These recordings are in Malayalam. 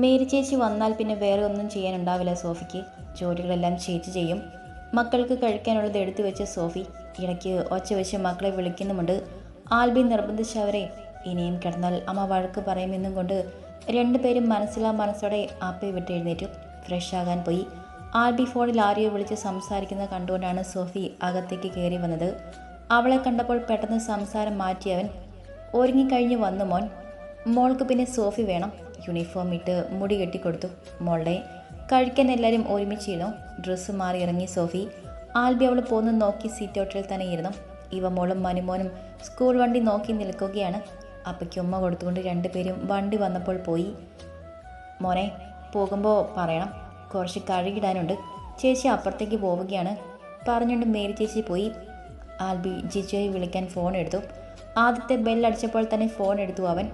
മേരി ചേച്ചി വന്നാൽ പിന്നെ വേറെ ഒന്നും ചെയ്യാനുണ്ടാവില്ല സോഫിക്ക്. ജോലികളെല്ലാം ചേച്ചി ചെയ്യും. മക്കൾക്ക് കഴിക്കാനുള്ളത് എടുത്തു വെച്ച സോഫി ഇടയ്ക്ക് ഒച്ച വെച്ച് മക്കളെ വിളിക്കുന്നുമുണ്ട്. ആൽബി നിർബന്ധിച്ചവരെ ഇനിയും കിടന്നാൽ അമ്മ വഴക്ക് പറയുമെന്നും കൊണ്ട് രണ്ടുപേരും മനസ്സിലാ മനസ്സോടെ ആപ്പി വിട്ട് എഴുന്നേറ്റു. ഫ്രഷ് ആകാൻ പോയി. ആൽബി ഫോണിൽ ആരെയോ വിളിച്ച് സംസാരിക്കുന്നത് കണ്ടുകൊണ്ടാണ് സോഫി അകത്തേക്ക് കയറി വന്നത്. അവളെ കണ്ടപ്പോൾ പെട്ടെന്ന് സംസാരം മാറ്റിയവൻ ഒരുങ്ങിക്കഴിഞ്ഞ് വന്നു മോൻ. മോൾക്ക് പിന്നെ സോഫി വേണം. യൂണിഫോം ഇട്ട് മുടി കെട്ടിക്കൊടുത്തു മോളുടെ കഴിക്കാൻ എല്ലാവരും ഒരുമിച്ചിരുന്നു. ഡ്രസ്സ് മാറി ഇറങ്ങി സോഫി. ആൽബി അവൾ പോന്ന് നോക്കി സീറ്റ് ഔട്ടിൽ തന്നെ ഇരുന്നു. ഇവ മോളും മനുമോനും സ്കൂൾ വണ്ടി നോക്കി നിൽക്കുകയാണ്. അപ്പയ്ക്ക് ഉമ്മ കൊടുത്തുകൊണ്ട് രണ്ടുപേരും വണ്ടി വന്നപ്പോൾ പോയി. മോനെ പോകുമ്പോൾ പറയണം. കുറച്ച് കഴുകിടാനുണ്ട്. ചേച്ചി അപ്പുറത്തേക്ക് പോവുകയാണ്. പറഞ്ഞുകൊണ്ട് മേരി ചേച്ചി പോയി. ആൽബി ജിജോയെ വിളിക്കാൻ ഫോൺ എടുത്തു. ആദ്യത്തെ ബെല്ലടിച്ചപ്പോൾ തന്നെ ഫോൺ എടുത്തു അവൻ.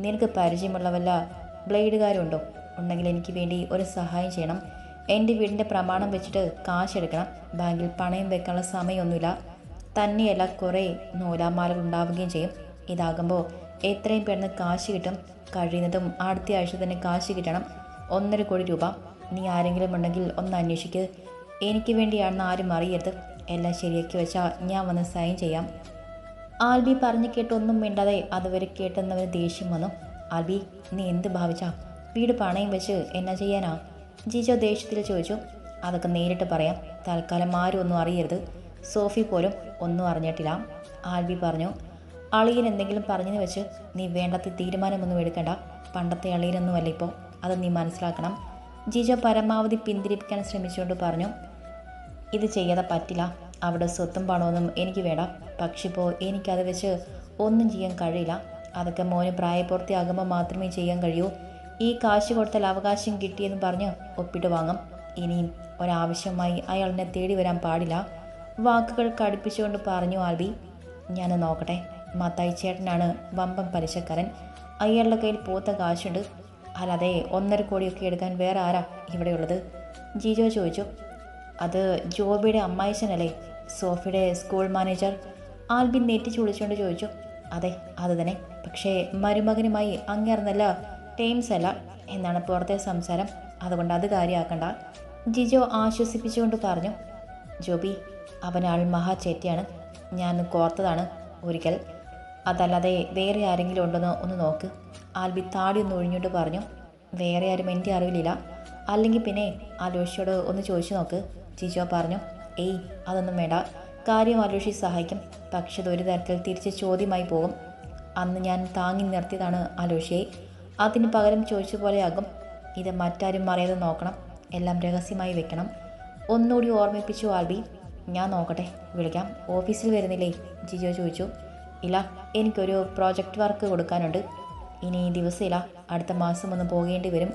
നിനക്ക് പരിചയമുള്ള വല്ല ബ്ലേഡുകാരുണ്ടോ? ഉണ്ടെങ്കിൽ എനിക്ക് വേണ്ടി ഒരു സഹായം ചെയ്യണം. എന്റെ വീടിന്റെ പ്രമാണം വെച്ചിട്ട് കാശെടുക്കണം. ബാങ്കിൽ പണയം വെക്കാനുള്ള സമയമൊന്നുമില്ല തന്നെയല്ല കുറേ നൂലാമാലകൾ ഉണ്ടാവുകയും ചെയ്യും. ഇതാകുമ്പോൾ എത്രയും പെട്ടെന്ന് കാശ് കിട്ടും. കഴിയുന്നതും അടുത്ത ആഴ്ച തന്നെ കാശ് കിട്ടണം. ഒന്നര കോടി രൂപ. നീ ആരെങ്കിലും ഉണ്ടെങ്കിൽ ഒന്ന് അന്വേഷിക്ക്. എനിക്ക് വേണ്ടിയാണെന്ന് ആരും അറിയരുത്. എല്ലാം ശരിയാക്കി വെച്ചാൽ ഞാൻ വന്ന് സൈൻ ചെയ്യാം. ആൽബി പറഞ്ഞു കേട്ടൊന്നും മിണ്ടാതെ അതുവരെ കേട്ടെന്നവന് ദേഷ്യം വന്നു. ആൽബി നീ എന്ത് ഭാവിച്ചാ? വീട് പണയം വെച്ച് എന്നാ ചെയ്യാനാ? ജിജോ ദേഷ്യത്തിൽ ചോദിച്ചു. അതൊക്കെ നേരിട്ട് പറയാം. തൽക്കാലം ആരും ഒന്നും അറിയരുത്. സോഫി പോലും ഒന്നും അറിഞ്ഞിട്ടില്ല. ആൽബി പറഞ്ഞു. അളിയൻ എന്തെങ്കിലും പറഞ്ഞെന്ന് വെച്ച് നീ വേണ്ടത്തെ തീരുമാനമൊന്നും എടുക്കണ്ട. പണ്ടത്തെ അളിയനൊന്നുമല്ല ഇപ്പോൾ അത് നീ മനസ്സിലാക്കണം. ജിജോ പരമാവധി പിന്തിരിപ്പിക്കാൻ ശ്രമിച്ചുകൊണ്ട് പറഞ്ഞു. ഇത് ചെയ്യാതെ പറ്റില്ല. അവിടെ സ്വത്തും പണമൊന്നും എനിക്ക് വേണം പക്ഷിപ്പോൾ എനിക്കത് വെച്ച് ഒന്നും ചെയ്യാൻ കഴിയില്ല. അതൊക്കെ മോന് പ്രായപൂർത്തിയാകുമ്പോൾ മാത്രമേ ചെയ്യാൻ കഴിയൂ. ഈ കാശ് കൊടുത്താൽ അവകാശം കിട്ടിയെന്ന് പറഞ്ഞ് ഒപ്പിട്ട് വാങ്ങും. ഇനിയും ഒരാവശ്യമായി അയാൾ എന്നെ തേടി വരാൻ പാടില്ല. വാക്കുകൾ കടുപ്പിച്ചുകൊണ്ട് പറഞ്ഞു ആൽബി ഞാൻ നോക്കട്ടെ. മത്തായി ചേട്ടനാണ് വമ്പം പലിശക്കാരൻ. അയാളുടെ കയ്യിൽ പോത്ത കാശുണ്ട്. അല്ലാതെ ഒന്നര കോടിയൊക്കെ എടുക്കാൻ വേറെ ആരാ ഇവിടെയുള്ളത് ജിജോ ചോദിച്ചു. അത് ജോബിയുടെ അമ്മായിച്ചനല്ലേ? സോഫിയുടെ സ്കൂൾ മാനേജർ? ആൽബി നെറ്റിച്ച് വിളിച്ചുകൊണ്ട് ചോദിച്ചു. അതെ അത് തന്നെ. പക്ഷേ മരുമകനുമായി അങ്ങേർന്നല്ല ടൈംസ് അല്ല എന്നാണ് പുറത്തെ സംസാരം. അതുകൊണ്ട് അത് കാര്യമാക്കണ്ട ജിജോ ആശ്വസിപ്പിച്ചുകൊണ്ട് പറഞ്ഞു ജോബി അവനാൾ മഹാചേറ്റിയാണ്. ഞാൻ കോർത്തതാണ് ഒരിക്കൽ. അതല്ലാതെ വേറെ ആരെങ്കിലും ഉണ്ടെന്ന് ഒന്ന് നോക്ക്. ആൽബി താടി ഒന്ന് ഒഴിഞ്ഞുകൊണ്ട് പറഞ്ഞു വേറെ ആരും എന്റെ അറിവിലില്ല. അല്ലെങ്കിൽ പിന്നെ ആലോഷിയോട് ഒന്ന് ചോദിച്ചു നോക്ക്. ജിജോ പറഞ്ഞു ഏയ് അതൊന്നും വേണ്ട. കാര്യം അലോഷി സഹായിക്കും. പക്ഷെ അത് ഒരു തരത്തിൽ തിരിച്ച് ചോദ്യമായി പോകും. അന്ന് ഞാൻ താങ്ങി നിർത്തിയതാണ് അലോഷയെ അതിന് പകരം ചോദിച്ച പോലെയാകും. ഇത് മറ്റാരും അറിയാതെ നോക്കണം. എല്ലാം രഹസ്യമായി വെക്കണം. ഒന്നുകൂടി ഓർമ്മിപ്പിച്ചു ആൽബി. ഞാൻ നോക്കട്ടെ വിളിക്കാം. ഓഫീസിൽ വരുന്നില്ലേ? ജിജോ ചോദിച്ചു. ഇല്ല എനിക്കൊരു പ്രോജക്റ്റ് വർക്ക് കൊടുക്കാനുണ്ട്. ഇനി ദിവസമില്ല അടുത്ത മാസം ഒന്ന് പോകേണ്ടി വരും.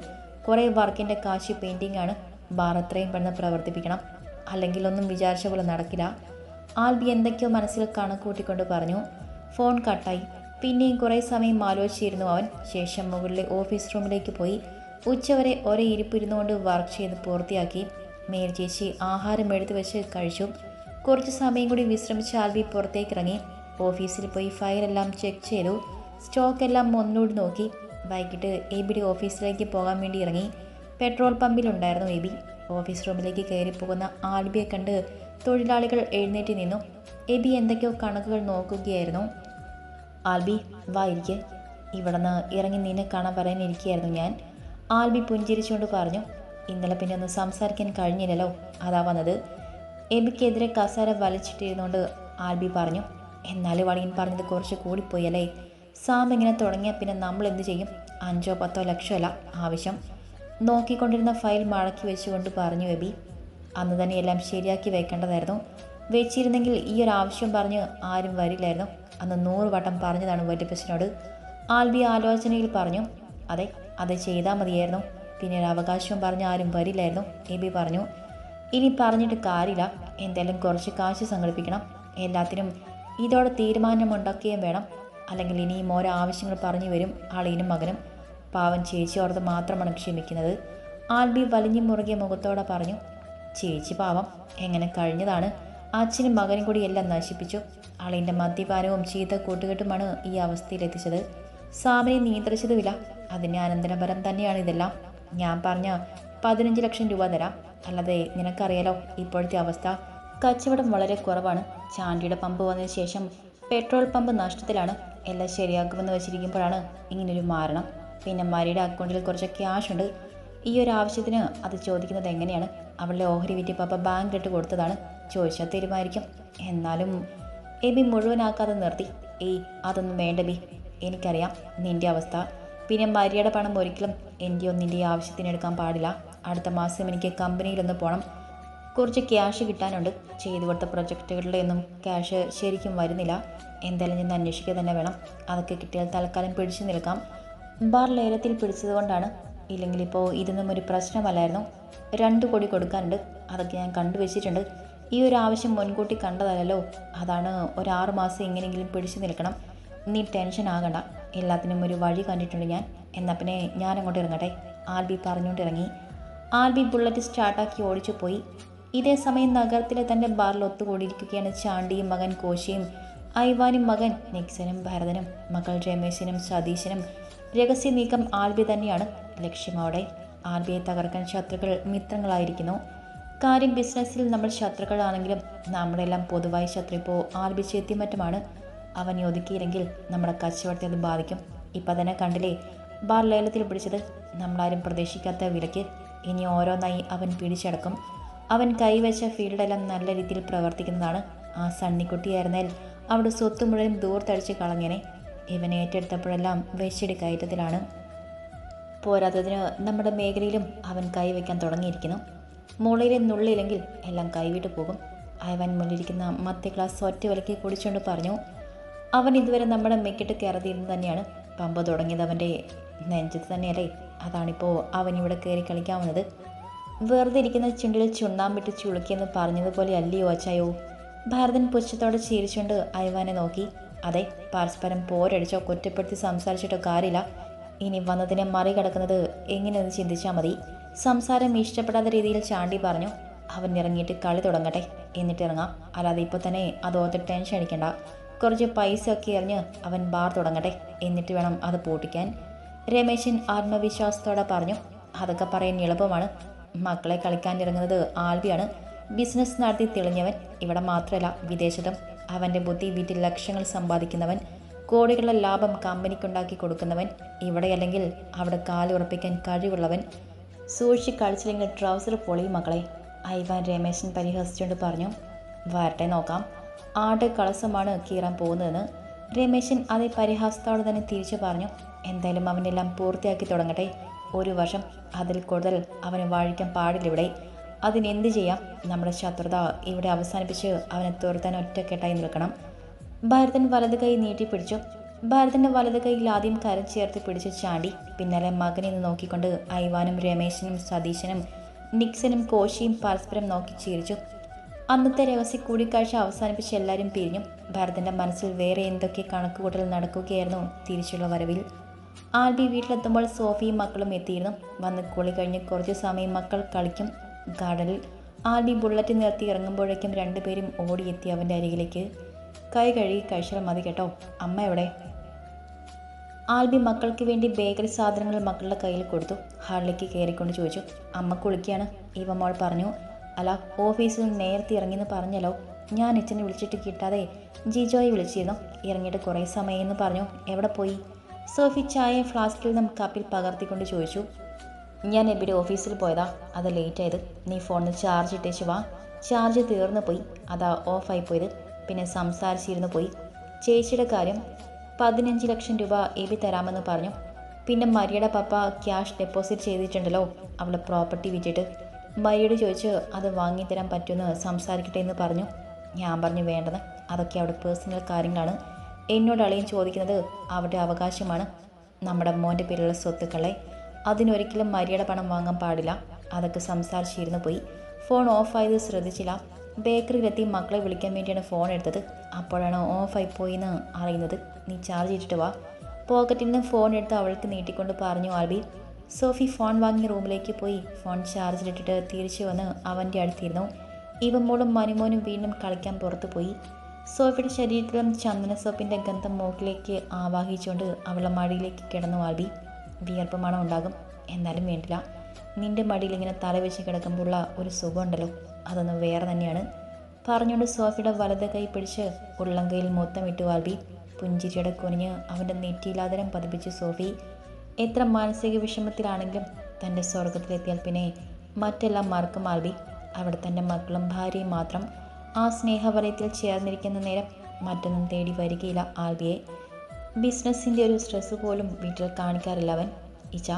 കുറേ വർക്കിന്റെ കാശ് പെയിന്റിംഗ് ആണ്. ബാർ എത്രയും പെട്ടെന്ന് പ്രവർത്തിപ്പിക്കണം. അല്ലെങ്കിൽ ഒന്നും വിചാരിച്ച പോലെ നടക്കില്ല. ആൽബി എന്തൊക്കെയോ മനസ്സിൽ കണക്കൂട്ടിക്കൊണ്ട് പറഞ്ഞു. ഫോൺ കട്ടായി. പിന്നെയും കുറേ സമയം ആലോചിച്ചിരുന്നു അവൻ. ശേഷം മുകളിലെ ഓഫീസ് റൂമിലേക്ക് പോയി. ഉച്ചവരെ ഒരേ ഇരിപ്പിരുന്നു കൊണ്ട് വർക്ക് ചെയ്ത് പൂർത്തിയാക്കി. മേൽ ചേച്ചി ആഹാരം എടുത്തു വെച്ച് കഴിച്ചു. കുറച്ച് സമയം കൂടി വിശ്രമിച്ച് ആൽവി പുറത്തേക്ക് ഇറങ്ങി ഓഫീസിൽ പോയി ഫയലെല്ലാം ചെക്ക് ചെയ്തു. സ്റ്റോക്ക് എല്ലാം ഒന്നുകൂടി നോക്കി. വൈകിട്ട് എ ബിയുടെ ഓഫീസിലേക്ക് പോകാൻ വേണ്ടി ഇറങ്ങി. പെട്രോൾ പമ്പിലുണ്ടായിരുന്നു എ ബി ഓഫീസ് റൂമിലേക്ക് കയറി പോകുന്ന ആൽബിയെ കണ്ട് തൊഴിലാളികൾ എഴുന്നേറ്റ് നിന്നു. എബി എന്തൊക്കെയോ കണക്കുകൾ നോക്കുകയായിരുന്നു. ആൽബി വാ ഇരിക്ക്. ഇവിടുന്ന് ഇറങ്ങി നിന്നെ കാണാൻ പറയാൻ ഇരിക്കുകയായിരുന്നു ഞാൻ. ആൽബി പുഞ്ചിരിച്ചുകൊണ്ട് പറഞ്ഞു ഇന്നലെ പിന്നെ ഒന്ന് സംസാരിക്കാൻ കഴിഞ്ഞില്ലല്ലോ. അതാ വന്നത്. എബിക്കെതിരെ കസാര വലിച്ചിട്ടിരുന്നുകൊണ്ട് ആൽബി പറഞ്ഞു എന്നാലും വടിയൻ പറഞ്ഞത് കുറച്ച് കൂടിപ്പോയി അല്ലേ സാം ഇങ്ങനെ തുടങ്ങിയാൽ പിന്നെ നമ്മൾ എന്ത് ചെയ്യും? അഞ്ചോ പത്തോ ലക്ഷമല്ല ആവശ്യം. നോക്കിക്കൊണ്ടിരുന്ന ഫയൽ മടക്കി വെച്ചുകൊണ്ട് പറഞ്ഞു എബി അന്ന് തന്നെ എല്ലാം ശരിയാക്കി വെക്കേണ്ടതായിരുന്നു. വെച്ചിരുന്നെങ്കിൽ ഈ ഒരു ആവശ്യം പറഞ്ഞ് ആരും വരില്ലായിരുന്നു. അന്ന് നൂറ് വട്ടം പറഞ്ഞതാണ് വല്യപ്പച്ചനോട് ആൽബി ആലോചനയിൽ പറഞ്ഞു അതെ അത് ചെയ്താൽ മതിയായിരുന്നു. പിന്നെ ഒരു അവകാശവും പറഞ്ഞ് ആരും വരില്ലായിരുന്നു എ ബി പറഞ്ഞു. ഇനി പറഞ്ഞിട്ട് കാര്യമില്ല. എന്തെങ്കിലും കുറച്ച് കാശ് സംഘടിപ്പിക്കണം. എല്ലാത്തിനും ഇതോടെ തീരുമാനമുണ്ടാക്കുകയും വേണം. അല്ലെങ്കിൽ ഇനിയും ഓരോ ആവശ്യങ്ങൾ പറഞ്ഞു വരും അളിയനും മകനും. പാവം ചേച്ചി ഓർത്ത് മാത്രമാണ് ക്ഷമിക്കുന്നത്. ആൽബി വലിഞ്ഞു മുറുകിയ മുഖത്തോടെ പറഞ്ഞു ചേച്ചി പാവം എങ്ങനെ കഴിഞ്ഞതാണ്? അച്ഛനും മകനും കൂടി എല്ലാം നശിപ്പിച്ചു. അളിന്റെ മദ്യപാനവും ചീത്ത കൂട്ടുകെട്ടുമാണ് ഈ അവസ്ഥയിലെത്തിച്ചത്. സാമിനെ നിയന്ത്രിച്ചതുമില്ല അതിന്റെ അനന്തരഫലം തന്നെയാണ് ഇതെല്ലാം. ഞാൻ പറഞ്ഞ പതിനഞ്ച് ലക്ഷം രൂപ തരാം. അല്ലാതെ നിനക്കറിയാലോ ഇപ്പോഴത്തെ അവസ്ഥ കച്ചവടം വളരെ കുറവാണ്. ചാണ്ടിയുടെ പമ്പ് വന്നതിന് ശേഷം പെട്രോൾ പമ്പ് നഷ്ടത്തിലാണ്. എല്ലാം ശരിയാക്കുമെന്ന് വെച്ചിരിക്കുമ്പോഴാണ് ഇങ്ങനൊരു മാരണം. പിന്നെ മരിയുടെ അക്കൗണ്ടിൽ കുറച്ച് ക്യാഷ് ഉണ്ട്. ഈ ഒരു ആവശ്യത്തിന് അത് ചോദിക്കുന്നത് എങ്ങനെയാണ്? അവളുടെ ഓഹരി വിറ്റ് പപ്പ ബാങ്കിലിട്ട് കൊടുത്തതാണ്. ചോദിച്ചാൽ തരുമായിരിക്കും എന്നാലും എബി മുഴുവനാക്കാതെ നിർത്തി. ഏയ് അതൊന്നും വേണ്ട ബി. എനിക്കറിയാം നിന്റെ അവസ്ഥ. പിന്നെ ഭാര്യയുടെ പണം ഒരിക്കലും എന്റെയോ നിന്റെ ആവശ്യത്തിനെടുക്കാൻ പാടില്ല. അടുത്ത മാസം എനിക്ക് കമ്പനിയിലൊന്ന് പോകണം കുറച്ച് ക്യാഷ് കിട്ടാനുണ്ട്. ചെയ്തു കൊടുത്ത പ്രൊജക്റ്റുകളുടെ ഒന്നും ക്യാഷ് ശരിക്കും വരുന്നില്ല. എന്തായാലും ഞാൻ അന്വേഷിക്കുക തന്നെ വേണം. അതൊക്കെ കിട്ടിയാൽ തൽക്കാലം പിടിച്ചു നിൽക്കാം. ബാർ ലേലത്തിൽ പിടിച്ചതുകൊണ്ടാണ് ഇല്ലെങ്കിൽ ഇപ്പോൾ ഇതൊന്നും ഒരു പ്രശ്നമല്ലായിരുന്നു. രണ്ട് കോടി കൊടുക്കാനുണ്ട്. അതൊക്കെ ഞാൻ കണ്ടുവച്ചിട്ടുണ്ട്. ഈ ഒരു ആവശ്യം മുൻകൂട്ടി കണ്ടതല്ലോ അതാണ് ഒരു ആറ് മാസം എങ്ങനെയെങ്കിലും പിടിച്ചു നിൽക്കണം. നീ ടെൻഷൻ ആകണ്ട. എല്ലാത്തിനും ഒരു വഴി കണ്ടിട്ടുണ്ട് ഞാൻ. എന്നാൽ പിന്നെ ഞാൻ അങ്ങോട്ട് ഇറങ്ങട്ടെ ആൽബി പറഞ്ഞുകൊണ്ട് ഇറങ്ങി. ആൽബി ബുള്ളറ്റ് സ്റ്റാർട്ടാക്കി ഓടിച്ചു പോയി. ഇതേ സമയം നഗരത്തിലെ തന്റെ ബാറിൽ ഒത്തുകൂടിയിരിക്കുകയാണ് ചാണ്ടിയും മകൻ കോശിയും ഐവാനും മകൻ നിക്സനും ഭരതനും മകൾ രമേശിനും സതീശനും. രഹസ്യ നീക്കം ആൽബി തന്നെയാണ് ലക്ഷ്യമോടെ ആൽബിയെ തകർക്കാൻ ശത്രുക്കൾ മിത്രങ്ങളായിരിക്കുന്നു. കാര്യം ബിസിനസ്സിൽ നമ്മൾ ശത്രുക്കളാണെങ്കിലും നമ്മളെല്ലാം പൊതുവായി ശത്രു ഇപ്പോൾ ആൽബി മറ്റുമാണ്. അവൻ ഒതുക്കിയില്ലെങ്കിൽ നമ്മുടെ കച്ചവടത്തെ അത് ബാധിക്കും. ഇപ്പം തന്നെ കണ്ടില്ലേ ബാർ ലേലത്തിൽ പിടിച്ചത് നമ്മളാരും പ്രതീക്ഷിക്കാത്ത വിലയ്ക്ക്. ഇനി ഓരോന്നായി അവൻ പിടിച്ചടക്കും. അവൻ കൈവച്ച ഫീൽഡെല്ലാം നല്ല രീതിയിൽ പ്രവർത്തിക്കുന്നതാണ്. ആ സണ്ണിക്കുട്ടിയായിരുന്നാൽ അവിടെ സ്വത്ത് മുഴുവൻ ദൂർത്തടിച്ച് കളഞ്ഞനെ. ഇവൻ ഏറ്റെടുത്തപ്പോഴെല്ലാം വെച്ചിടി കയറ്റത്തിലാണ്. പോരാത്തതിന് നമ്മുടെ മേഖലയിലും അവൻ കൈവയ്ക്കാൻ തുടങ്ങിയിരിക്കുന്നു. മുളയിലെ നുള്ളില്ലെങ്കിൽ എല്ലാം കൈവിട്ട് പോകും. അയവൻ മുന്നിലിരിക്കുന്ന അമ്മത്തെ ക്ലാസ് ഒറ്റ വിലക്കി കുടിച്ചുകൊണ്ട് പറഞ്ഞു അവൻ ഇതുവരെ നമ്മുടെ മെക്കിട്ട് കയറതിരുന്ന് തന്നെയാണ്. പമ്പ് തുടങ്ങിയത് അവന്റെ നെഞ്ചത്ത് തന്നെയല്ലേ. അതാണിപ്പോൾ അവൻ ഇവിടെ കയറി കളിക്കാവുന്നത്. വെറുതെ ഇരിക്കുന്ന ചുണ്ടിൽ ചുണ്ണാമ്പിട്ട് ചുളുക്കിയെന്ന് പറഞ്ഞതുപോലെ അല്ലയോ അച്ചായോ? ഭാരതൻ പുച്ഛത്തോടെ ചിരിച്ചുകൊണ്ട് അയവാനെ നോക്കി. അതെ പരസ്പരം പോരടിച്ചോ കുറ്റപ്പെടുത്തി സംസാരിച്ചിട്ടോ കാര്യമില്ല. ഇനി വന്നതിനെ മറികടക്കുന്നത് എങ്ങനെയെന്ന് ചിന്തിച്ചാൽ മതി. സംസാരം ഇഷ്ടപ്പെടാത്ത രീതിയിൽ ചാണ്ടി പറഞ്ഞു അവൻ ഇറങ്ങിയിട്ട് കളി തുടങ്ങട്ടെ എന്നിട്ട് ഇറങ്ങാം. അല്ലാതെ ഇപ്പോൾ തന്നെ അത് ഓർത്ത് ടെൻഷൻ അടിക്കണ്ട. കുറച്ച് പൈസ ഒക്കെ എറിഞ്ഞ് അവൻ ബാർ തുടങ്ങട്ടെ എന്നിട്ട് വേണം അത് പൂട്ടിക്കാൻ. രമേശൻ ആത്മവിശ്വാസത്തോടെ പറഞ്ഞു അതൊക്കെ പറയാൻ എളുപ്പമാണ്. മക്കളെ കളിക്കാൻ ഇറങ്ങുന്നത് ആൽവിയാണ് ബിസിനസ് നടത്തി തെളിഞ്ഞവൻ ഇവിടെ മാത്രമല്ല വിദേശത്തും. അവന്റെ ബുദ്ധി വീട്ടിൽ ലക്ഷങ്ങൾ സമ്പാദിക്കുന്നവൻ കോടികളുടെ ലാഭം കമ്പനിക്കുണ്ടാക്കി കൊടുക്കുന്നവൻ ഇവിടെ അല്ലെങ്കിൽ അവിടെ കാലുറപ്പിക്കാൻ കഴിവുള്ളവൻ. സൂക്ഷിച്ച് കളിച്ചില്ലെങ്കിൽ ട്രൗസർ പൊളിയും മക്കളെ. ഐവാൻ രമേശൻ പരിഹസിച്ചുകൊണ്ട് പറഞ്ഞു വരട്ടെ നോക്കാം. ആട് കളസമാണ് കീറാൻ പോകുന്നതെന്ന്. രമേശൻ അതേ പരിഹാസത്തോടെ തന്നെ തിരിച്ചു പറഞ്ഞു എന്തായാലും അവനെല്ലാം പൂർത്തിയാക്കി തുടങ്ങട്ടെ. ഒരു വർഷം അതിൽ കൂടുതൽ അവന് വാഴിക്കാൻ പാടില്ല ഇവിടെ. അതിനെന്ത് ചെയ്യാം? നമ്മുടെ ശത്രുത ഇവിടെ അവസാനിപ്പിച്ച് അവനെ തുരത്താൻ ഒറ്റക്കെട്ടായി നിൽക്കണം. ഭാരതൻ വലത് കൈ നീട്ടിപ്പിടിച്ചു. ഭാരതന്റെ വലത് കൈയിൽ ആദ്യം കരം ചേർത്ത് പിടിച്ച് ചാണ്ടി പിന്നാലെ മകനെ നിന്ന് നോക്കിക്കൊണ്ട് ഐവാനും രമേശനും സതീശനും നിക്സനും കോശിയും പരസ്പരം നോക്കി ചിരിച്ചു. അന്നത്തെ രഹസ്യ കൂടിക്കാഴ്ച അവസാനിപ്പിച്ച് എല്ലാവരും പിരിഞ്ഞു. ഭരതന്റെ മനസ്സിൽ വേറെ എന്തൊക്കെ കണക്കുകൂട്ടൽ നടക്കുകയായിരുന്നു തിരിച്ചുള്ള വരവിൽ. ആൽബി വീട്ടിലെത്തുമ്പോൾ സോഫിയും മക്കളും എത്തിയിരുന്നു. വന്ന് കുളി കഴിഞ്ഞ് കുറച്ച് സമയം മക്കൾ കളിക്കും. ഗാർഡനിൽ ആൽബി ബുള്ളറ്റ് നിർത്തി ഇറങ്ങുമ്പോഴേക്കും രണ്ടുപേരും ഓടിയെത്തി അവന്റെ അരികിലേക്ക്. കൈ കഴുകി കഴിച്ചാൽ മതി കേട്ടോ. അമ്മ എവിടെ? ആൽബി മക്കൾക്ക് വേണ്ടി ബേക്കറി സാധനങ്ങൾ മക്കളുടെ കയ്യിൽ കൊടുത്തു. ഹാളിലേക്ക് കയറിക്കൊണ്ട് ചോദിച്ചു അമ്മ കുളിക്കുകയാണ്. ഇവ മോൾ പറഞ്ഞു അല്ല ഓഫീസിൽ നേരത്തെ ഇറങ്ങിയെന്ന് പറഞ്ഞല്ലോ. ഞാൻ അച്ഛനെ വിളിച്ചിട്ട് കിട്ടാതെ ജിജോയെ വിളിച്ചിരുന്നു. ഇറങ്ങിയിട്ട് കുറേ സമയമെന്ന് പറഞ്ഞു. എവിടെ പോയി? സോഫി ചായ ഫ്ലാസ്കിൽ നിന്നും കപ്പിൽ പകർത്തിക്കൊണ്ട് ചോദിച്ചു ഞാൻ എവിടെ ഓഫീസിൽ പോയതാ. അത് ലേറ്റ് ആയത്. നീ ഫോണിൽ ചാർജ് ഇട്ടേച്ച് വാ. ചാർജ് തീർന്നു പോയി. അതാ ഓഫായി പോയത്. പിന്നെ സംസാരിച്ചിരുന്നു പോയി. ചേച്ചിയുടെ കാര്യം പതിനഞ്ച് ലക്ഷം രൂപ എബി തരാമെന്ന് പറഞ്ഞു. പിന്നെ മരിയുടെ പപ്പ ക്യാഷ് ഡെപ്പോസിറ്റ് ചെയ്തിട്ടുണ്ടല്ലോ. അവളെ പ്രോപ്പർട്ടി വിറ്റിട്ട്. മരിയോട് ചോദിച്ച് അത് വാങ്ങിത്തരാൻ പറ്റുമെന്ന് സംസാരിക്കട്ടെ എന്ന് പറഞ്ഞു. ഞാൻ പറഞ്ഞു വേണ്ടത് അതൊക്കെ അവിടെ പേഴ്സണൽ കാര്യങ്ങളാണ്. എന്നോട് അളിയൻ ചോദിക്കുന്നത് അവരുടെ അവകാശമാണ്. നമ്മുടെ മോന്റെ പേരിലുള്ള സ്വത്തുക്കളെ. അതിനൊരിക്കലും മരിയുടെ പണം വാങ്ങാൻ പാടില്ല. അതൊക്കെ സംസാരിച്ചിരുന്നു പോയി. ഫോൺ ഓഫായത് ശ്രദ്ധിച്ചില്ല. ബേക്കറിയിലെത്തി മക്കളെ വിളിക്കാൻ വേണ്ടിയാണ് ഫോൺ എടുത്തത്. അപ്പോഴാണ് ഓഫായി പോയി എന്ന് അറിയുന്നത്. നീ ചാർജ് ചെയ്തിട്ട് വാ. പോക്കറ്റിൽ നിന്ന് ഫോൺ എടുത്ത് അവൾക്ക് നീട്ടിക്കൊണ്ട് പറഞ്ഞു ആൽബി സോഫി ഫോൺ വാങ്ങി റൂമിലേക്ക് പോയി. ഫോൺ ചാർജിലിട്ടിട്ട് തിരിച്ചു വന്ന് അവന്റെ അടുത്തിരുന്നു. ഇവമ്മോളും മനുമോനും വീണ്ടും കളിക്കാൻ പുറത്തു പോയി. സോഫിയുടെ ശരീരത്തിലും ചന്ദന സോപ്പിന്റെ ഗന്ധം മൂക്കിലേക്ക് ആവാഹിച്ചുകൊണ്ട് അവളെ മടിയിലേക്ക് കിടന്നു ആൽബി വിയർപ്പ് മണം ഉണ്ടാകും. എന്നാലും വേണ്ടില്ല. നിന്റെ മടിയിൽ ഇങ്ങനെ തല വെച്ച് കിടക്കുമ്പോഴുള്ള ഒരു സുഖമുണ്ടല്ലോ അതൊന്നും വേറെ തന്നെയാണ്. പറഞ്ഞുകൊണ്ട് സോഫിയുടെ വലത് കൈ പിടിച്ച് ഉള്ളംകൈയിൽ മൊത്തം ഇട്ടു ആൽബി പുഞ്ചിരിയുടെ കുനിഞ്ഞ് അവന്റെ നെറ്റിയിലാദരം പതിപ്പിച്ച് സോഫി. എത്ര മാനസിക വിഷമത്തിലാണെങ്കിലും തന്റെ സ്വർഗത്തിലെത്തിയാൽ പിന്നെ മറ്റെല്ലാം മറക്കും ആൽബി. അവിടെ തന്റെ മക്കളും ഭാര്യയും മാത്രം ആ സ്നേഹവലയത്തിൽ ചേർന്നിരിക്കുന്ന നേരം മറ്റൊന്നും തേടി വരികയില്ല ആൽബിയെ. ബിസിനസ്സിന്റെ ഒരു സ്ട്രെസ് പോലും വീട്ടിൽ കാണിക്കാറില്ല അവൻ. ഇച്ച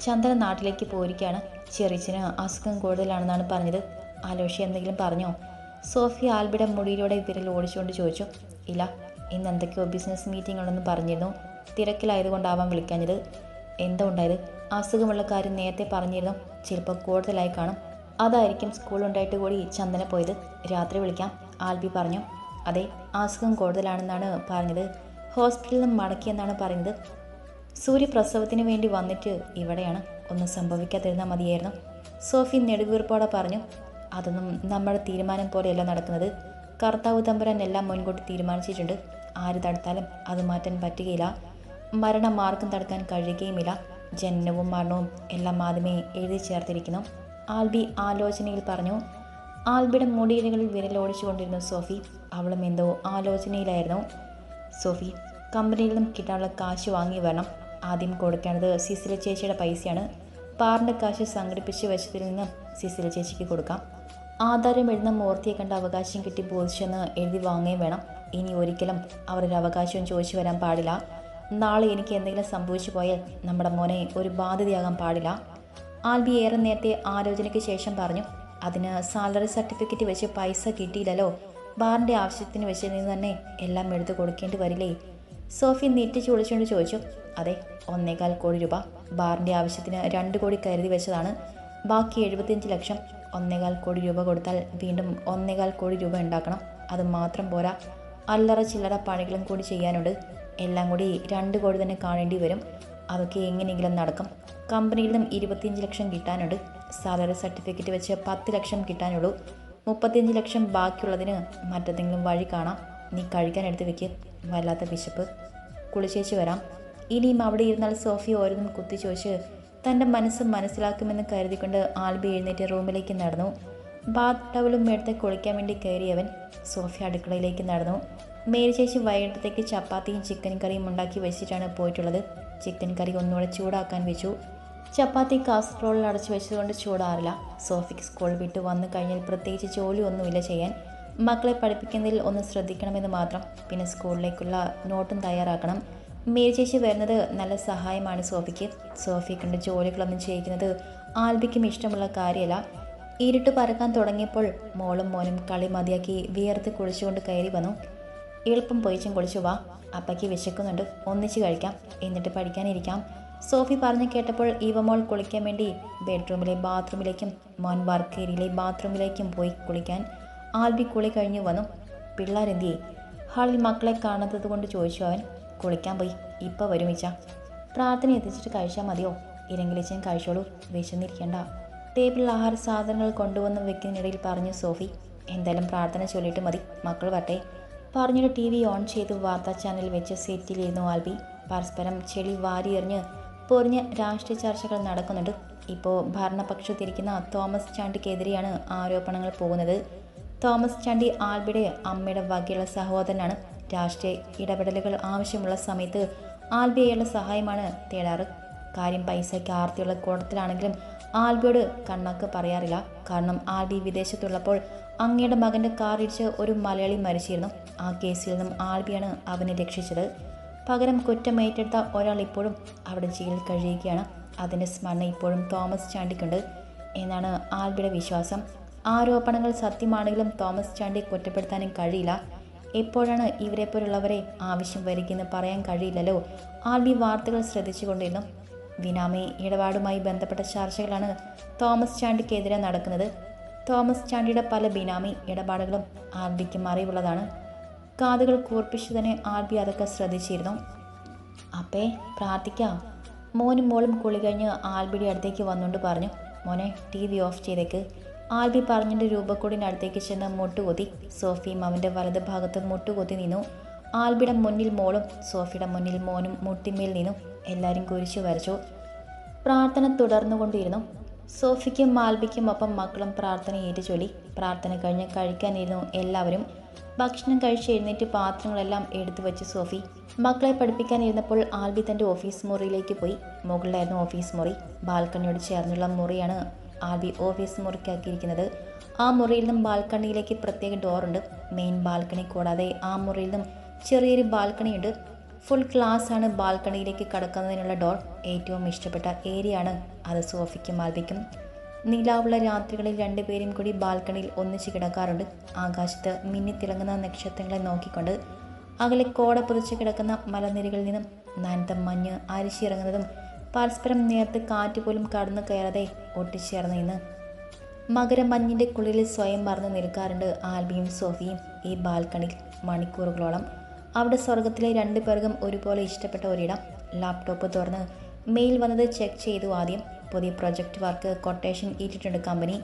ചന്ദ്രൻ നാട്ടിലേക്ക് പോയിരിക്കുകയാണ്. ചെറിച്ചിന് അസുഖം കൂടുതലാണെന്നാണ് പറഞ്ഞത്. ആലോഷി എന്തെങ്കിലും പറഞ്ഞോ? സോഫി ആൽബിയുടെ മുടിയിലൂടെ വിരൽ ഓടിച്ചുകൊണ്ട് ചോദിച്ചു. ഇല്ല ഇന്ന് എന്തൊക്കെയോ ബിസിനസ് മീറ്റിംഗ് ഉണ്ടെന്ന് പറഞ്ഞിരുന്നു. തിരക്കിലായതുകൊണ്ടാവാം വിളിക്കാഞ്ഞത്. എന്താ ഉണ്ടായത്? അസുഖമുള്ള കാര്യം നേരത്തെ പറഞ്ഞിരുന്നു. ചിലപ്പോൾ കൂടുതലായി കാണും. അതായിരിക്കും സ്കൂളുണ്ടായിട്ട് കൂടി ചന്ദന പോയത്. രാത്രി വിളിക്കാം. ആൽബി പറഞ്ഞു. അതെ അസുഖം കൂടുതലാണെന്നാണ് പറഞ്ഞത്. ഹോസ്പിറ്റലിൽ നിന്ന് മടക്കിയെന്നാണ് പറയുന്നത്. സൂര്യ പ്രസവത്തിന് വേണ്ടി വന്നിട്ട് ഇവിടെയാണ്. ഒന്നും സംഭവിക്കാതിരുന്നാൽ മതിയായിരുന്നു. സോഫി നെടുവീർപ്പോടെ പറഞ്ഞു. അതൊന്നും നമ്മുടെ തീരുമാനം പോലെയല്ല നടക്കുന്നത്. കർത്താവ് തമ്പുരാൻ എല്ലാം മുൻകൂട്ടി തീരുമാനിച്ചിട്ടുണ്ട്. ആര് തടുത്താലും അത് മാറ്റാൻ പറ്റുകയില്ല. മരണം ആർക്കും തടുക്കാൻ കഴിയുകയുമില്ല. ജനനവും മരണവും എല്ലാം ആദ്യമേ എഴുതി ചേർത്തിരിക്കുന്നു. ആൽബി ആലോചനയിൽ പറഞ്ഞു ആൽബിയുടെ മുടിയിലകളിൽ വിരലോടിച്ചുകൊണ്ടിരുന്നു സോഫി അവളും എന്തോ ആലോചനയിലായിരുന്നു. സോഫി കമ്പനിയിൽ നിന്നും കിട്ടാനുള്ള കാശ് വാങ്ങി വരണം. ആദ്യം കൊടുക്കേണ്ടത് സിസില ചേച്ചിയുടെ പൈസയാണ്. പാറിന്റെ കാശ് സംഘടിപ്പിച്ച് വെച്ചതിൽ നിന്ന് സിസില ചേച്ചിക്ക് കൊടുക്കാം. ആധാരം എഴുതുന്ന മൂർത്തിയെ കണ്ട അവകാശം കിട്ടി ബോധിച്ചെന്ന് എഴുതി വാങ്ങുകയും വേണം. ഇനി ഒരിക്കലും അവരൊരു അവകാശവും ചോദിച്ചു വരാൻ പാടില്ല. നാളെ എനിക്ക് എന്തെങ്കിലും സംഭവിച്ചു പോയാൽ നമ്മുടെ മോനെ ഒരു ബാധ്യതയാകാൻ പാടില്ല. ആൽബി ഏറെ നേരത്തെ ആലോചനയ്ക്ക് ശേഷം പറഞ്ഞു അതിന് സാലറി സർട്ടിഫിക്കറ്റ് വെച്ച് പൈസ കിട്ടിയില്ലല്ലോ. ബാറിന്റെ ആവശ്യത്തിന് വെച്ച് നിന്ന് തന്നെ എല്ലാം എടുത്തു കൊടുക്കേണ്ടി വരില്ലേ? സോഫി നീട്ടി വിളിച്ചുകൊണ്ട് ചോദിച്ചു അതെ ഒന്നേകാൽ കോടി രൂപ. ബാറിന്റെ ആവശ്യത്തിന് രണ്ട് കോടി കരുതി വെച്ചതാണ്. ബാക്കി എഴുപത്തിയഞ്ച് ലക്ഷം ഒന്നേകാൽ കോടി രൂപ കൊടുത്താൽ വീണ്ടും ഒന്നേകാൽ കോടി രൂപ ഉണ്ടാക്കണം. അത് മാത്രം പോരാ. അല്ലറ ചില്ലറ പണികളും കൂടി ചെയ്യാനുണ്ട്. എല്ലാം കൂടി രണ്ട് കോടി തന്നെ കാണേണ്ടി വരും. അതൊക്കെ എങ്ങനെയെങ്കിലും നടക്കും. കമ്പനിയിൽ നിന്നും ഇരുപത്തിയഞ്ച് ലക്ഷം കിട്ടാനുണ്ട്. സാലറി സർട്ടിഫിക്കറ്റ് വെച്ച് പത്ത് ലക്ഷം കിട്ടാനുള്ളൂ. മുപ്പത്തിയഞ്ച് ലക്ഷം ബാക്കിയുള്ളതിന് മറ്റെന്തെങ്കിലും വഴി കാണാം. നീ കഴിക്കാൻ എടുത്ത് വെക്ക്. വല്ലാത്ത വിശപ്പ്. കുളിച്ചേച്ച് വരാം. ഇനിയും അവിടെ ഇരുന്നാൽ സോഫി ഓരോന്നും കുത്തി ചോദിച്ച് തന്റെ മനസ്സ് മനസ്സിലാക്കുമെന്ന് കരുതിക്കൊണ്ട് ആൽബി എഴുന്നേറ്റ് റൂമിലേക്ക് നടന്നു. ബാത്ത് ടവലും എടുത്ത് കുളിക്കാൻ വേണ്ടി കയറിയവൻ സോഫിയ അടുക്കളയിലേക്ക് നടന്നു. മേരി ചേച്ചി വൈകിട്ടത്തേക്ക് ചപ്പാത്തിയും ചിക്കൻ കറിയും ഉണ്ടാക്കി വെച്ചിട്ടാണ് പോയിട്ടുള്ളത്. ചിക്കൻ കറി ഒന്നുകൂടെ ചൂടാക്കാൻ വെച്ചു. ചപ്പാത്തി കാസറോളിൽ അടച്ചു വെച്ചതുകൊണ്ട് ചൂടാറില്ല. സോഫിക്ക് സ്കൂൾ വിട്ട് വന്നു കഴിഞ്ഞാൽ പ്രത്യേകിച്ച് ജോലിയൊന്നുമില്ല ചെയ്യാൻ. മക്കളെ പഠിപ്പിക്കുന്നതിൽ ഒന്ന് ശ്രദ്ധിക്കണമെന്ന് മാത്രം. പിന്നെ സ്കൂളിലേക്കുള്ള നോട്ടും തയ്യാറാക്കണം. മേരി ചേച്ചി വരുന്നത് നല്ല സഹായമാണ് സോഫിക്ക്. സോഫി കണ്ട് ജോലികളൊന്നും ചെയ്യിക്കുന്നത് ആൽബിക്കും ഇഷ്ടമുള്ള കാര്യമല്ല. ഇരുട്ട് പറക്കാൻ തുടങ്ങിയപ്പോൾ മോളും മോനും കളി മതിയാക്കി വിയർത്ത് കുളിച്ചുകൊണ്ട് കയറി വന്നു. എളുപ്പം പൊയിച്ചും കുളിച്ചു വാ. അപ്പയ്ക്ക് വിശക്കുന്നുണ്ട്. ഒന്നിച്ച് കഴിക്കാം. എന്നിട്ട് പഠിക്കാനിരിക്കാം. സോഫി പറഞ്ഞു കേട്ടപ്പോൾ ഇവമോൾ കുളിക്കാൻ വേണ്ടി ബെഡ്റൂമിലെ ബാത്റൂമിലേക്കും മോൻ വർക്ക് ഏരിയയിലെ ബാത്റൂമിലേക്കും പോയി കുളിക്കാൻ. ആൽബി കുളി കഴിഞ്ഞു വന്നു. പിള്ളേരെന്തിയെ? ഹാളിൽ മക്കളെ കാണാത്തത് കൊണ്ട് ചോദിച്ചു അവൻ. കുളിക്കാൻ പോയി. ഇപ്പോൾ വരുമിച്ച പ്രാർത്ഥന എത്തിച്ചിട്ട് കഴിച്ചാൽ മതിയോ? ഇരങ്കിലിച്ചൻ കഴിച്ചോളൂ. വിശന്നിരിക്കണ്ട. ടേബിളിൽ ആഹാര സാധനങ്ങൾ കൊണ്ടുവന്ന് വെക്കുന്നതിനിടയിൽ പറഞ്ഞു സോഫി എന്തായാലും പ്രാർത്ഥന ചൊല്ലിയിട്ട് മതി. മക്കൾ വട്ടെ പറഞ്ഞൊരു ടി വി ഓൺ ചെയ്ത് വാർത്താ ചാനൽ വെച്ച് സെറ്റിലിരുന്നു ആൽബി. പരസ്പരം ചെളി വാരിയെറിഞ്ഞ് പൊറിഞ്ഞ് രാഷ്ട്രീയ ചർച്ചകൾ നടക്കുന്നുണ്ട്. ഇപ്പോൾ ഭരണപക്ഷത്തിരിക്കുന്ന തോമസ് ചാണ്ടിക്കെതിരെയാണ് ആരോപണങ്ങൾ പോകുന്നത്. തോമസ് ചാണ്ടി ആൽബിയുടെ അമ്മയുടെ വകയുള്ള സഹോദരനാണ്. രാഷ്ട്രീയ ഇടപെടലുകൾ ആവശ്യമുള്ള സമയത്ത് ആൽബി അയാളുടെ സഹായമാണ് തേടാറ്. കാര്യം പൈസയ്ക്ക് ആർത്തിയുള്ള കൂട്ടത്തിലാണെങ്കിലും ആൽബിയോട് കണ്ണാക്ക് പറയാറില്ല. കാരണം ആൽബി വിദേശത്തുള്ളപ്പോൾ അങ്ങയുടെ മകന്റെ കാറിടിച്ച് ഒരു മലയാളി മരിച്ചിരുന്നു. ആ കേസിൽ നിന്നും ആൽബിയാണ് അവനെ രക്ഷിച്ചത്. പകരം കുറ്റം ഏറ്റെടുത്ത ഒരാൾ ഇപ്പോഴും അവിടെ ജയിലിൽ കഴിയുകയാണ്. അതിന്റെ സ്മരണ ഇപ്പോഴും തോമസ് ചാണ്ടിക്കുണ്ട്. എന്നാണ് ആൽബിയുടെ വിശ്വാസം. ആരോപണങ്ങൾ സത്യമാണെങ്കിലും തോമസ് ചാണ്ടി കുറ്റപ്പെടുത്താനും കഴിയില്ല. എപ്പോഴാണ് ഇവരെപ്പോലുള്ളവരെ ആവശ്യം വരികയെന്ന് പറയാൻ കഴിയില്ലല്ലോ? ആർ ബി വാർത്തകൾ ശ്രദ്ധിച്ചുകൊണ്ടിരുന്നു. ബിനാമി ഇടപാടുമായി ബന്ധപ്പെട്ട ചർച്ചകളാണ് തോമസ് ചാണ്ടിക്കെതിരെ നടക്കുന്നത്. തോമസ് ചാണ്ടിയുടെ പല ബിനാമി ഇടപാടുകളും ആർ ബിക്ക് മറിവുള്ളതാണ്. കാതുകൾ കൂർപ്പിച്ചു തന്നെ ആർ ബി അതൊക്കെ ശ്രദ്ധിച്ചിരുന്നു. അപ്പേ പ്രാർത്ഥിക്കാം. മോനും മോളും കുളി കഴിഞ്ഞ് ആൽബിയുടെ അടുത്തേക്ക് വന്നുകൊണ്ട് പറഞ്ഞു. മോനെ ടി വി ഓഫ് ചെയ്തേക്ക്. ആൽബി പറഞ്ഞിട്ട് രൂപക്കൂടിനടുത്തേക്ക് ചെന്ന് മുട്ടുകൊത്തി സോഫിയും അവന്റെ വലത് ഭാഗത്ത് മുട്ടുകൊത്തി നിന്നു. ആൽബിയുടെ മുന്നിൽ മോളും സോഫിയുടെ മുന്നിൽ മോനും മുട്ടിമേൽ നിന്നു. എല്ലാവരും കുരിശു വരച്ചു. പ്രാർത്ഥന തുടർന്നുകൊണ്ടിരുന്നു. സോഫിക്കും ആൽബിക്കും ഒപ്പം മക്കളും പ്രാർത്ഥന ഏറ്റുചൊല്ലി. പ്രാർത്ഥന കഴിഞ്ഞ് കഴിക്കാനിരുന്നു എല്ലാവരും. ഭക്ഷണം കഴിച്ച് എഴുന്നേറ്റ് പാത്രങ്ങളെല്ലാം എടുത്തു വെച്ച് സോഫി. മക്കളെ പഠിപ്പിക്കാനിരുന്നപ്പോൾ ആൽബി തന്റെ ഓഫീസ് മുറിയിലേക്ക് പോയി. മുകളിലായിരുന്നു ഓഫീസ് മുറി. ബാൽക്കണിയോട് ചേർന്നുള്ള മുറിയാണ് ആൽബി ഓഫീസ് മുറിക്കാക്കിയിരിക്കുന്നത്. ആ മുറിയിൽ നിന്നും ബാൽക്കണിയിലേക്ക് പ്രത്യേക ഡോറുണ്ട് മെയിൻ ബാൽക്കണി കൂടാതെ ആ മുറിയിൽ നിന്നും ചെറിയൊരു ബാൽക്കണിയുണ്ട് ഫുൾ ക്ലാസ് ആണ് ബാൽക്കണിയിലേക്ക് കടക്കുന്നതിനുള്ള ഡോർ ഏറ്റവും ഇഷ്ടപ്പെട്ട ഏരിയ ആണ്. അത് സോഫിക്കും ആൽബിക്കും. നിലാവുള്ള രാത്രികളിൽ രണ്ടുപേരും കൂടി ബാൽക്കണിയിൽ ഒന്നിച്ച് കിടക്കാറുണ്ട്. ആകാശത്ത് മിന്നിത്തിളങ്ങുന്ന നക്ഷത്രങ്ങളെ നോക്കിക്കൊണ്ട്. അകലെ കോട പുതച്ച് കിടക്കുന്ന മലനിരകളിൽ നിന്നും നനത്ത മഞ്ഞ് അരിച്ചിറങ്ങുന്നതും പരസ്പരം നേർത്ത് കാറ്റ് പോലും കടന്നു കയറാതെ ഒട്ടിച്ചേർന്ന് ഇന്ന്. മകരമഞ്ഞിന്റെ കുളിരിൽ സ്വയം മറന്ന് നിൽക്കാറുണ്ട് ആൽബിയും സോഫിയും ഈ ബാൽക്കണിയിൽ മണിക്കൂറുകളോളം. അവിടെ സ്വർഗത്തിലെ രണ്ടു പേർക്കും ഒരുപോലെ ഇഷ്ടപ്പെട്ട ഒരിടം. ലാപ്ടോപ്പ് തുറന്ന് മെയിൽ വന്നത് ചെക്ക് ചെയ്തു ആദ്യം. പുതിയ പ്രൊജക്റ്റ് വർക്ക് കൊട്ടേഷൻ ഇട്ടിട്ടുണ്ട് കമ്പനി.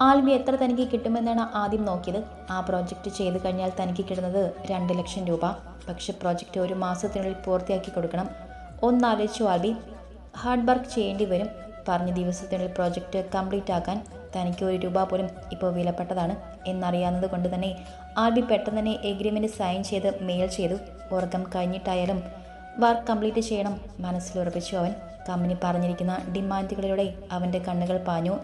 ആൽബി എത്ര തനിക്ക് കിട്ടുമെന്നാണ് ആദ്യം നോക്കിയത്. ആ പ്രോജക്റ്റ് ചെയ്തു കഴിഞ്ഞാൽ തനിക്ക് കിട്ടുന്നത് രണ്ട് ലക്ഷം രൂപ. പക്ഷെ പ്രോജക്റ്റ് ഒരു മാസത്തിനുള്ളിൽ പൂർത്തിയാക്കി കൊടുക്കണം. ഒന്നാലോചിച്ചു ആൽബി. ഹാർഡ് വർക്ക് ചെയ്യേണ്ടി വരും. പറഞ്ഞ ദിവസത്തിനുള്ളിൽ പ്രോജക്റ്റ് കംപ്ലീറ്റ് ആക്കാൻ തനിക്ക് ഒരു രൂപ പോലും ഇപ്പോൾ വിലപ്പെട്ടതാണ്. എന്നറിയാവുന്നത് കൊണ്ട് തന്നെ ആർ ബി പെട്ടെന്ന് തന്നെ എഗ്രിമെന്റ് സൈൻ ചെയ്ത് മെയിൽ ചെയ്തു. ഉറക്കം കഴിഞ്ഞിട്ടായാലും വർക്ക് കംപ്ലീറ്റ് ചെയ്യണം. മനസ്സിലുറപ്പിച്ചു അവൻ. കമ്പനി പറഞ്ഞിരിക്കുന്ന ഡിമാൻഡുകളിലൂടെ അവന്റെ കണ്ണുകൾ പാഞ്ഞു.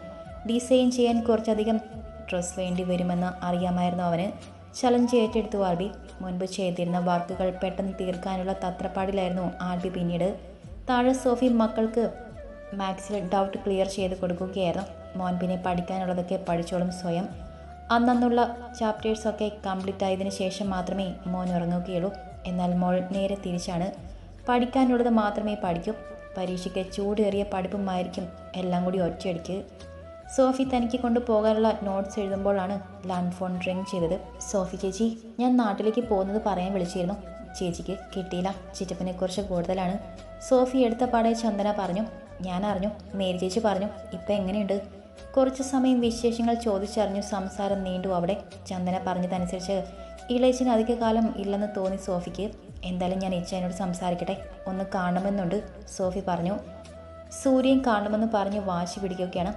ഡിസൈൻ ചെയ്യാൻ കുറച്ചധികം ഡ്രസ് വേണ്ടി വരുമെന്ന് അറിയാമായിരുന്നു അവന്. ചലഞ്ച് ഏറ്റെടുത്തു ആർ ബി മുൻപ് ചെയ്തിരുന്ന വർക്കുകൾ പെട്ടെന്ന് തീർക്കാനുള്ള തത്രപ്പാടിലായിരുന്നു ആർ ബി പിന്നീട്. താഴെ സോഫി മക്കൾക്ക് മാത്സിൽ ഡൗട്ട് ക്ലിയർ ചെയ്ത് കൊടുക്കുകയായിരുന്നു. മോൻ പിന്നെ പഠിക്കാനുള്ളതൊക്കെ പഠിച്ചോളും സ്വയം. അന്നന്നുള്ള ചാപ്റ്റേഴ്സൊക്കെ കംപ്ലീറ്റ് ആയതിന് ശേഷം മാത്രമേ മോൻ ഉറങ്ങുകയുള്ളൂ. എന്നാൽ മോൾ നേരെ തിരിച്ചാണ്. പഠിക്കാനുള്ളത് മാത്രമേ പഠിക്കൂ. പരീക്ഷയ്ക്ക് ചൂടേറിയ പഠിപ്പുമായിരിക്കും എല്ലാം കൂടി ഒറ്റയടിക്ക് സോഫി തനിക്ക് കൊണ്ടുപോകാനുള്ള നോട്ട്സ് എഴുതുമ്പോഴാണ് ലാൻഡ് ഫോൺ റിങ് ചെയ്തത്. സോഫി ചേച്ചി ഞാൻ നാട്ടിലേക്ക് പോകുന്നത് പറയാൻ വിളിച്ചിരുന്നു. ചേച്ചിക്ക് കിട്ടിയില്ല. ചിറ്റപ്പനെ കുറിച്ച് കൂടുതലാണ്. സോഫി എടുത്ത പാടെ ചന്ദന പറഞ്ഞു ഞാൻ അറിഞ്ഞു. മേരി ചേച്ചി പറഞ്ഞു ഇപ്പം എങ്ങനെയുണ്ട്? കുറച്ച് സമയം വിശേഷങ്ങൾ ചോദിച്ചറിഞ്ഞു സംസാരം നീണ്ടു അവിടെ. ചന്ദന പറഞ്ഞതനുസരിച്ച് ഇളയച്ചിന് അധിക കാലം ഇല്ലെന്ന് തോന്നി സോഫിക്ക്. എന്തായാലും ഞാൻ ഇച്ചനോട് സംസാരിക്കട്ടെ. ഒന്ന് കാണണമെന്നുണ്ട് സോഫി പറഞ്ഞു. സൂര്യൻ കാണണമെന്ന് പറഞ്ഞ് വാശി പിടിക്കുകയാണ്.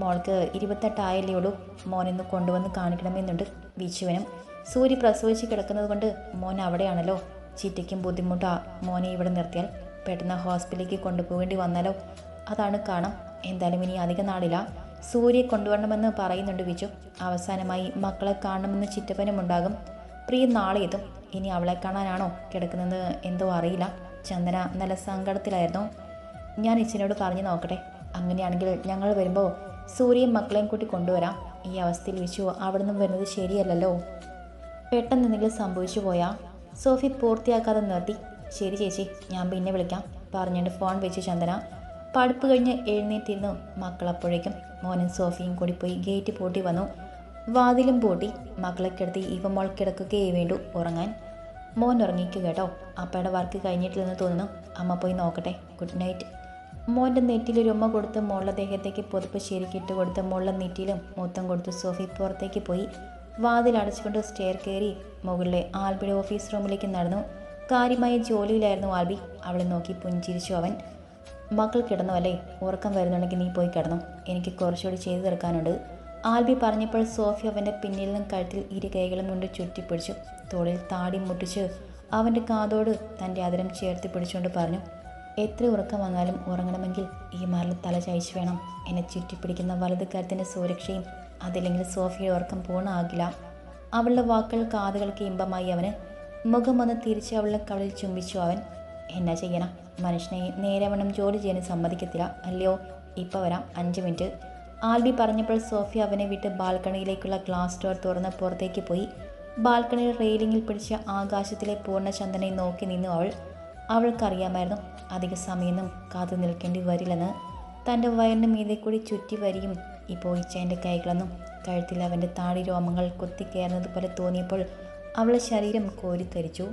മോൾക്ക് ഇരുപത്തെട്ടായല്ലേ ഉള്ളൂ. മോനെന്ന് കൊണ്ടുവന്ന് കാണിക്കണമെന്നുണ്ട് വിച്ചുവിനും സൂര്യ പ്രസവിച്ച് കിടക്കുന്നത് കൊണ്ട് മോൻ അവിടെയാണല്ലോ. ചീറ്റയ്ക്കും ബുദ്ധിമുട്ടാ. മോനെ ഇവിടെ നിർത്തിയാൽ പെട്ടെന്ന് ഹോസ്പിറ്റലിലേക്ക് കൊണ്ടുപോകേണ്ടി വന്നാലോ? അതാണ് കാണാം. എന്തായാലും ഇനി അധിക നാളില്ല. സൂര്യ കൊണ്ടുവരണമെന്ന് പറയുന്നുണ്ട് വിജു. അവസാനമായി മക്കളെ കാണണമെന്ന് ചിറ്റപ്പനുമുണ്ടാകും പ്രിയ നാളെ എത്തും. ഇനി അവളെ കാണാനാണോ കിടക്കുന്നത് എന്തോ അറിയില്ല. ചന്ദന നല്ല സങ്കടത്തിലായിരുന്നു. ഞാൻ ഇച്ചിനോട് പറഞ്ഞു നോക്കട്ടെ. അങ്ങനെയാണെങ്കിൽ ഞങ്ങൾ വരുമ്പോൾ സൂര്യയും മക്കളെയും കൂട്ടി കൊണ്ടുവരാം. ഈ അവസ്ഥയിൽ വിച്ചു അവിടെ നിന്നും വരുന്നത് ശരിയല്ലല്ലോ. പെട്ടെന്ന് എന്തെങ്കിലും സംഭവിച്ചു പോയാ? സോഫി പൂർത്തിയാക്കാതെ നിർത്തി. ശരി ചേച്ചി ഞാൻ പിന്നെ വിളിക്കാം. പറഞ്ഞുകൊണ്ട് ഫോൺ വെച്ച് ചന്ദന. പഠിപ്പ് കഴിഞ്ഞ് എഴുന്നേറ്റിരുന്നു മക്കളപ്പോഴേക്കും. മോനും സോഫിയും കൂടി പോയി ഗേറ്റ് പൂട്ടി വന്നു. വാതിലും പൂട്ടി. മക്കളെ കിടത്തി ഇവ മോൾ കിടക്കുകയേ വേണ്ടു ഉറങ്ങാൻ. മോൻ ഉറങ്ങിക്കു കേട്ടോ. അപ്പയുടെ വർക്ക് കഴിഞ്ഞിട്ടില്ലെന്ന് തോന്നുന്നു. അമ്മ പോയി നോക്കട്ടെ. Good night. മോന്റെ നെറ്റിയിൽ ഉമ്മ കൊടുത്ത് മോളുടെ ദേഹത്തേക്ക് പൊതുപ്പ് ശരിക്കിട്ട് കൊടുത്ത് മോളുടെ നെറ്റിയിലും മൊത്തം കൊടുത്ത് സോഫി പുറത്തേക്ക് പോയി. വാതിൽ അടച്ചുകൊണ്ട് സ്റ്റെയർ കയറി മുകളിലെ ആൽബിയുടെ ഓഫീസ് റൂമിലേക്ക് നടന്നു. കാര്യമായ ജോലിയിലായിരുന്നു ആൽബി. അവളെ നോക്കി പുഞ്ചിരിച്ചു അവൻ. മക്കൾ കിടന്നു അല്ലേ? ഉറക്കം വരുന്നുണ്ടെങ്കിൽ നീ പോയി കിടന്നു. എനിക്ക് കുറച്ചുകൂടി ചെയ്തു തീർക്കാനുണ്ട്. ആൽബി പറഞ്ഞപ്പോൾ സോഫി അവന്റെ പിന്നിൽ നിന്നും കഴുത്തിൽ ഇരു കൈകളും കൊണ്ട് ചുറ്റിപ്പിടിച്ചു. തോളിൽ താടി മുട്ടിച്ച് അവന്റെ കാതോട് തന്റെ അതിരം ചേർത്ത് പിടിച്ചുകൊണ്ട് പറഞ്ഞു എത്ര ഉറക്കം വന്നാലും ഉറങ്ങണമെങ്കിൽ ഈ മാറിൽ തല ചായച്ചു വേണം. എന്നെ ചുറ്റിപ്പിടിക്കുന്ന വലതു കരുത്തിന്റെ സുരക്ഷയും അതില്ലെങ്കിൽ സോഫിയുടെ ഉറക്കം പൂർണമാകില്ല. അവളുടെ വാക്കുകൾ കാതുകൾക്ക് ഇമ്പമായി അവന്. മുഖം വന്ന് തിരിച്ച് അവളുടെ കവളിൽ ചുംബിച്ചു അവൻ. എന്നാ ചെയ്യണം? മനുഷ്യനെ നേരവണ്ണം ജോലി ചെയ്യാൻ സമ്മതിക്കത്തില്ല. അല്ലയോ? ഇപ്പോൾ വരാം. അഞ്ച് മിനിറ്റ്. ആൽബി പറഞ്ഞപ്പോൾ സോഫിയ അവനെ വിട്ട് ബാൽക്കണിയിലേക്കുള്ള ഗ്ലാസ് ഡോർ തുറന്ന് പുറത്തേക്ക് പോയി. ബാൽക്കണിയിൽ റെയിലിങ്ങിൽ പിടിച്ച ആകാശത്തിലെ പൂർണചന്ദ്രനെ നോക്കി നിന്നു അവൾ. അവൾക്കറിയാമായിരുന്നു. അധിക സമയമൊന്നും കാത്തു നിൽക്കേണ്ടി വരില്ലെന്ന്. തന്റെ വയറിന് മീതെ കൂടി ചുറ്റി വരിയും ഇപ്പോൾ പോയിച്ചേന്റെ കൈകളൊന്നും കഴുത്തിൽ അവന്റെ താടി രോമങ്ങൾ കൊത്തിക്കയറുന്നത് പോലെ തോന്നിയപ്പോൾ അവളെ ശരീരം കോരിത്തരിച്ചു